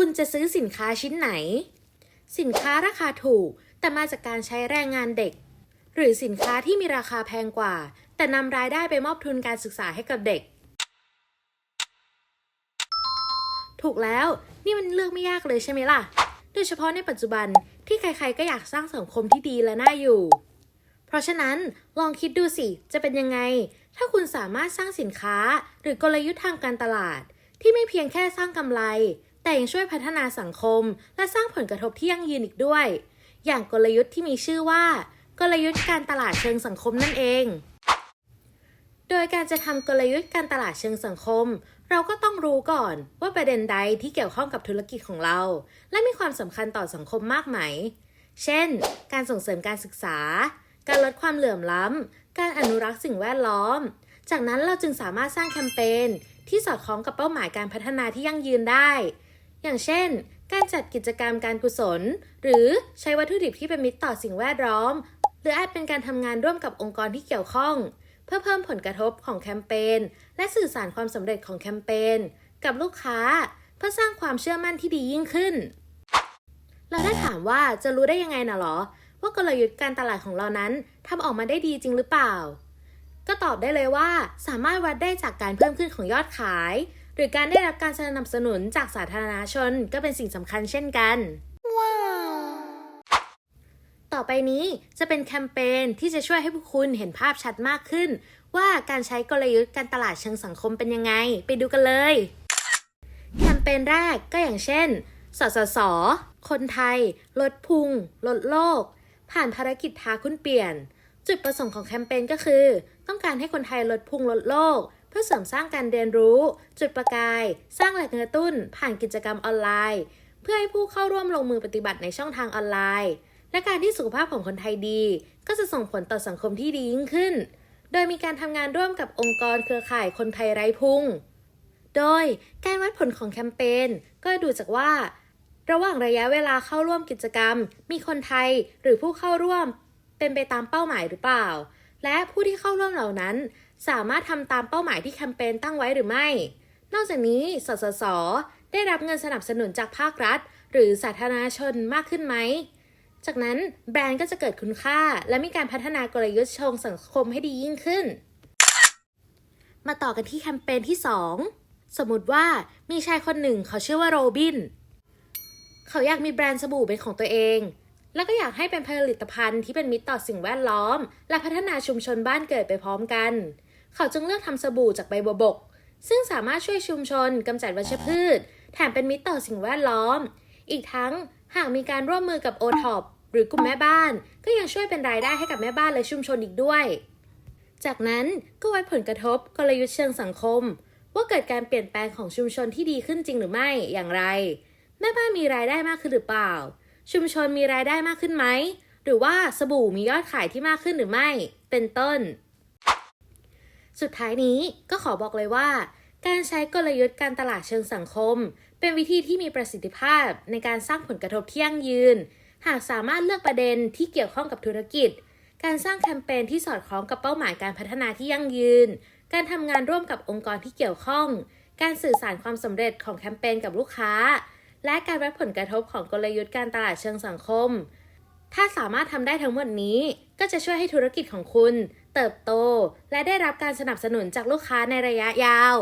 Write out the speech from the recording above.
คุณจะซื้อสินค้าชิ้นไหน สินค้าราคาถูก แต่มาจากการใช้แรงงานเด็ก หรือสินค้าที่มีราคาแพงกว่า แต่นำรายได้ไปมอบทุนการศึกษาให้กับเด็ก ถูกแล้วนี่มันเลือกไม่ยากเลยใช่ไหมล่ะ โดยเฉพาะในปัจจุบันที่ใครๆก็อยากสร้างสังคมที่ดีและน่าอยู่ เพราะฉะนั้นลองคิดดูสิจะเป็นยังไง ถ้าคุณสามารถสร้างสินค้า หรือกลยุทธ์ทางการตลาด ที่ไม่เพียงแค่สร้างกำไร แต่ยังช่วยพัฒนาสังคม และสร้างผลกระทบที่ยั่งยืนอีกด้วย อย่างกลยุทธ์ที่มีชื่อว่า กลยุทธ์การตลาดเชิงสังคมนั่นเอง โดยการจะทำกลยุทธ์การตลาดเชิงสังคม เราก็ต้องรู้ก่อนว่าประเด็นใดที่เกี่ยวข้องกับธุรกิจของเรา และมีความสำคัญต่อสังคมมากไหม เช่น การส่งเสริมการศึกษา การลดความเหลื่อมล้ำ การอนุรักษ์สิ่งแวดล้อม จากนั้นเราจึงสามารถสร้างแคมเปญที่สอดคล้องกับเป้าหมายการพัฒนาที่ยั่งยืนได้ อย่างเช่น การจัดกิจกรรมการกุศล หรือใช้วัตถุดิบที่เป็นมิตรต่อสิ่งแวดล้อม หรืออาจเป็นการทำงานร่วมกับองค์กรที่เกี่ยวข้อง เพื่อเพิ่มผลกระทบของแคมเปญและสื่อสารความสำเร็จของแคมเปญกับลูกค้า เพื่อสร้างความเชื่อมั่นที่ดียิ่งขึ้น เราได้ถามว่าจะรู้ได้ยังไงนะหรอ ว่ากลยุทธ์การตลาดของเรานั้นทำออกมาได้ดีจริงหรือเปล่า ก็ตอบได้เลยว่าสามารถวัดได้จากการเพิ่มขึ้นของยอดขาย หรือการได้รับการสนับสนุนจากสาธารณชนก็เป็นสิ่งสำคัญเช่นกันต่อไปนี้จะเป็นแคมเปญที่จะช่วยให้พวกคุณเห็นภาพชัดมากขึ้น ว่าการใช้กลยุทธ์การตลาดเชิงสังคมเป็นยังไง ไปดูกันเลย แคมเปญแรกก็อย่างเช่น สสส คนไทย ลดพุง ลดโลก ผ่านภารกิจท้าคุณเปลี่ยน จุดประสงค์ของแคมเปญก็คือ ต้องการให้คนไทยลดพุงลดโลก พื่อเสริมสร้างการเรียนรู้ จุดประกาย สร้างแหล่งกระตุ้น ผ่านกิจกรรมออนไลน์ เพื่อให้ผู้เข้าร่วมลงมือปฏิบัติในช่องทางออนไลน์ และการที่สุขภาพของคนไทยดี ก็จะส่งผลต่อสังคมที่ดียิ่งขึ้น โดยมีการทำงานร่วมกับองค์กรเครือข่ายคนไทยไร้พุง โดยการวัดผลของแคมเปญก็ดูจากว่า ระหว่างระยะเวลาเข้าร่วมกิจกรรม มีคนไทยหรือผู้เข้าร่วมเป็นไปตามเป้าหมายหรือเปล่า และผู้ที่เข้าร่วมเหล่านั้น สามารถทำตามเป้าหมายที่แคมเปญตั้งไว้หรือไม่ นอกจากนี้ สสส ได้รับเงินสนับสนุนจากภาครัฐ หรือสาธารณชนมากขึ้นไหม จากนั้นแบรนด์ก็จะเกิดคุณค่า และมีการพัฒนากลยุทธ์เชงสังคมให้ดียิ่งขึ้น มาต่อกันที่แคมเปญที่ 2 สมมติว่ามีชายคนหนึ่งเขาชื่อว่าโรบิน เขาอยากมีแบรนด์สบู่เป็นของตัวเองแล้วก็อยากให้เป็นผลิตภัณฑ์ที่เป็นมิตรต่อสิ่งแวดล้อม และพัฒนาชุมชนบ้านเกิดไปพร้อมกัน เขาจึงเลือกทำสบู่จากใบบัวบก ซึ่งสามารถช่วยชุมชนกำจัดวัชพืช แถมเป็นมิตรต่อสิ่งแวดล้อม อีกทั้งหากมีการร่วมมือกับโอท็อปหรือกลุ่มแม่บ้าน ก็ยังช่วยเป็นรายได้ให้กับแม่บ้านและชุมชนอีกด้วย จากนั้นก็วัดผลกระทบกลยุทธ์เชิงสังคม ว่าเกิดการเปลี่ยนแปลงของชุมชนที่ดีขึ้นจริงหรือไม่อย่างไร แม่บ้านมีรายได้มากขึ้นหรือเปล่า ชุมชนมีรายได้มากขึ้นไหมหรือว่าสบู่มียอดขายที่มากขึ้นหรือไม่ เป็นต้น สุดท้ายนี้ก็ขอบอกเลยว่า การใช้กลยุทธ์การตลาดเชิงสังคม เป็นวิธีที่มีประสิทธิภาพในการสร้างผลกระทบที่ยั่งยืน หากสามารถเลือกประเด็นที่เกี่ยวข้องกับธุรกิจ การสร้างแคมเปญที่สอดคล้องกับเป้าหมายการพัฒนาที่ยั่งยืน การทำงานร่วมกับองค์กรที่เกี่ยวข้อง การสื่อสารความสำเร็จของแคมเปญกับลูกค้า และการวัดผลกระทบของกลยุทธ์การตลาดเชิงสังคมถ้าสามารถทำได้ทั้งหมดนี้ ก็จะช่วยให้ธุรกิจของคุณ เติบโต และได้รับการสนับสนุนจากลูกค้าในระยะยาว